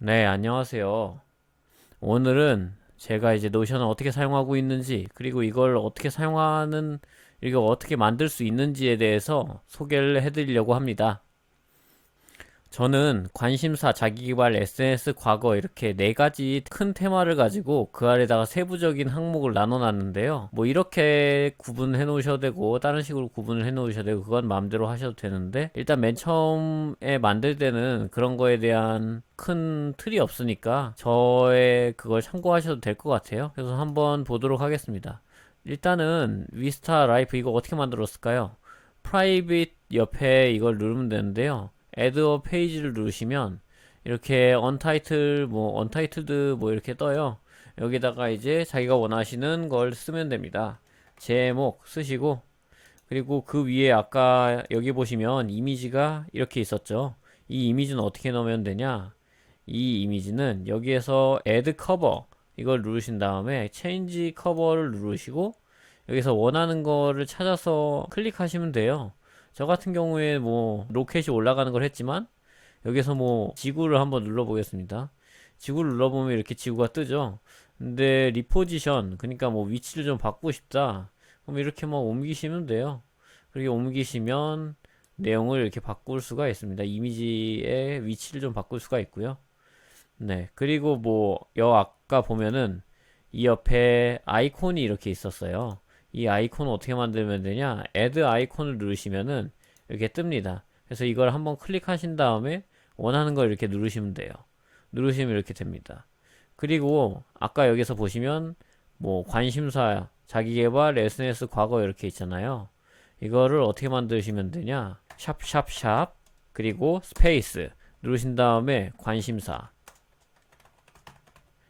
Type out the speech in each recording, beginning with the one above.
네, 안녕하세요. 오늘은 제가 이제 노션을 어떻게 사용하고 있는지, 그리고 이걸 어떻게 사용하는, 이거 어떻게 만들 수 있는지에 대해서 소개를 해드리려고 합니다. 저는 관심사, 자기개발, SNS, 과거 이렇게 네 가지 큰 테마를 가지고 그 아래다가 세부적인 항목을 나눠 놨는데요. 뭐 이렇게 구분해 놓으셔도 되고 다른 식으로 구분을 해 놓으셔도 되고 그건 마음대로 하셔도 되는데 일단 맨 처음에 만들 때는 그런 거에 대한 큰 틀이 없으니까 저의 그걸 참고하셔도 될 것 같아요. 그래서 한번 보도록 하겠습니다. 일단은 위스타 라이프 이거 어떻게 만들었을까요? 프라이빗 옆에 이걸 누르면 되는데요. Add page를 누르시면 이렇게 untitled 뭐 untitled 뭐 이렇게 떠요. 여기다가 이제 자기가 원하시는 걸 쓰면 됩니다. 제목 쓰시고 그리고 그 위에 아까 여기 보시면 이미지가 이렇게 있었죠. 이 이미지는 어떻게 넣으면 되냐? 이 이미지는 여기에서 add cover 이걸 누르신 다음에 change cover를 누르시고 여기서 원하는 거를 찾아서 클릭하시면 돼요. 저 같은 경우에 뭐 로켓이 올라가는 걸 했지만 여기서 뭐 지구를 한번 눌러 보겠습니다. 지구를 눌러보면 이렇게 지구가 뜨죠. 근데 리포지션 그러니까 뭐 위치를 좀 바꾸고 싶다. 그럼 이렇게 뭐 옮기시면 돼요. 그렇게 옮기시면 내용을 이렇게 바꿀 수가 있습니다. 이미지의 위치를 좀 바꿀 수가 있고요. 네. 그리고 뭐, 여 아까 보면은 이 옆에 아이콘이 이렇게 있었어요. 이 아이콘을 어떻게 만들면 되냐? add 아이콘을 누르시면은 이렇게 뜹니다. 그래서 이걸 한번 클릭하신 다음에 원하는 걸 이렇게 누르시면 돼요. 누르시면 이렇게 됩니다. 그리고 아까 여기서 보시면 뭐 관심사, 자기개발, SNS 과거 이렇게 있잖아요. 이거를 어떻게 만드시면 되냐? 샵샵샵 그리고 스페이스 누르신 다음에 관심사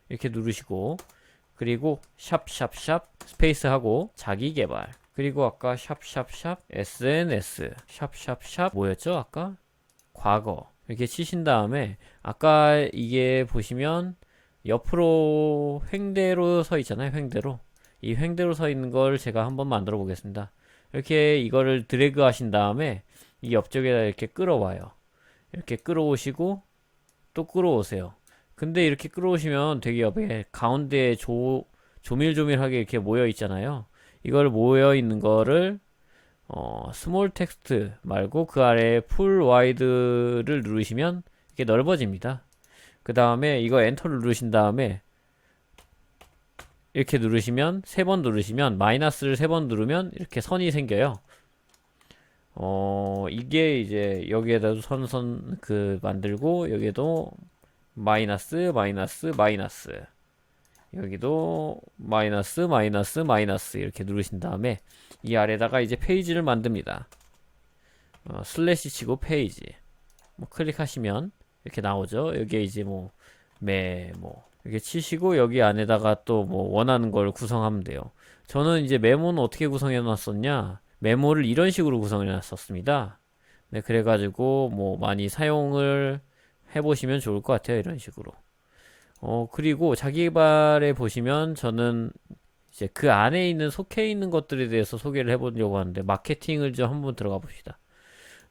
이렇게 누르시고 그리고 샵샵샵 스페이스 하고 자기 개발. 그리고 아까 샵샵샵 SNS 샵샵샵 뭐였죠 아까? 과거. 이렇게 치신 다음에 아까 이게 보시면 옆으로 횡대로 서 있잖아요 횡대로. 이 횡대로 서 있는 걸 제가 한번 만들어 보겠습니다. 이렇게 이거를 드래그 하신 다음에 이 옆쪽에다 이렇게 끌어와요. 이렇게 끌어오시고 또 끌어오세요 근데 이렇게 끌어오시면 되게 옆에 가운데에 조, 조밀조밀하게 이렇게 모여 있잖아요. 이걸 모여 있는 거를 어, 스몰 텍스트 말고 그 아래 풀 와이드를 누르시면 이렇게 넓어집니다. 그 다음에 이거 엔터를 누르신 다음에 이렇게 누르시면 세 번 누르시면 마이너스를 세 번 누르면 이렇게 선이 생겨요. 어, 이게 이제 여기에다도 선선 그 만들고 여기에도 마이너스 마이너스 마이너스. 여기도 마이너스 마이너스 마이너스 이렇게 누르신 다음에 이 아래다가 이제 페이지를 만듭니다. 어, 슬래시 치고 페이지. 뭐 클릭하시면 이렇게 나오죠. 여기에 이제 뭐 메모 이렇게 치시고 여기 안에다가 또 뭐 원하는 걸 구성하면 돼요. 저는 이제 메모는 어떻게 구성해 놨었냐? 메모를 이런 식으로 구성해 놨었습니다. 네 그래가지고 뭐 많이 사용을 해보시면 좋을 것 같아요. 이런 식으로. 어, 그리고 자기개발에 보시면 저는 이제 그 안에 있는 속해 있는 것들에 대해서 소개를 해보려고 하는데 마케팅을 좀 한번 들어가 봅시다.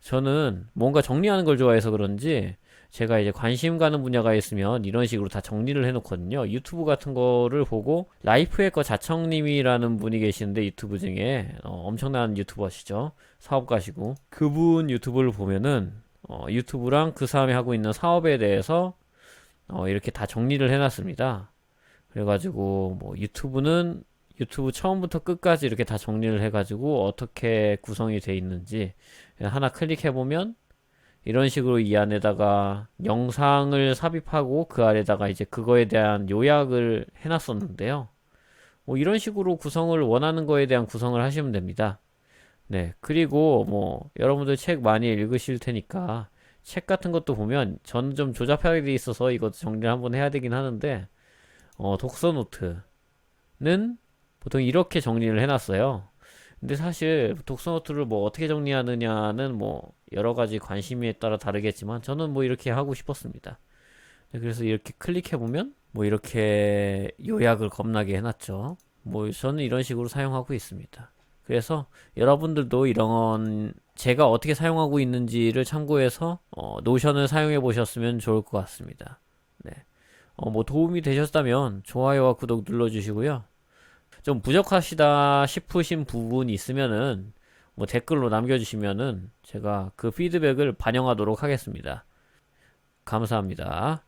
저는 뭔가 정리하는 걸 좋아해서 그런지 제가 이제 관심 가는 분야가 있으면 이런 식으로 다 정리를 해놓거든요. 유튜브 같은 거를 보고 라이프해커 자청님이라는 분이 계시는데 유튜브 중에 어, 엄청난 유튜버시죠. 사업가시고 그분 유튜브를 보면은 어, 유튜브랑 그 사람이 하고 있는 사업에 대해서 어, 이렇게 다 정리를 해놨습니다. 그래가지고 뭐 유튜브는 유튜브 처음부터 끝까지 이렇게 다 정리를 해가지고 어떻게 구성이 돼 있는지 하나 클릭해 보면 이런 식으로 이 안에다가 영상을 삽입하고 그 아래다가 이제 그거에 대한 요약을 해놨었는데요. 뭐 이런 식으로 구성을 원하는 거에 대한 구성을 하시면 됩니다. 네. 그리고 뭐 여러분들 책 많이 읽으실 테니까 책 같은 것도 보면 저는 좀 조잡하게 돼 있어서 이것도 정리를 한번 해야 되긴 하는데 어, 독서 노트는 보통 이렇게 정리를 해놨어요. 근데 사실 독서 노트를 뭐 어떻게 정리하느냐는 뭐 여러 가지 관심에 따라 다르겠지만 저는 뭐 이렇게 하고 싶었습니다. 네, 그래서 이렇게 클릭해 보면 뭐 이렇게 요약을 겁나게 해놨죠. 뭐 저는 이런 식으로 사용하고 있습니다. 그래서 여러분들도 이런 제가 어떻게 사용하고 있는지를 참고해서 어, 노션을 사용해 보셨으면 좋을 것 같습니다. 네. 어, 뭐 도움이 되셨다면 좋아요와 구독 눌러주시고요. 좀 부족하시다 싶으신 부분이 있으면은 뭐 댓글로 남겨주시면은 제가 그 피드백을 반영하도록 하겠습니다. 감사합니다.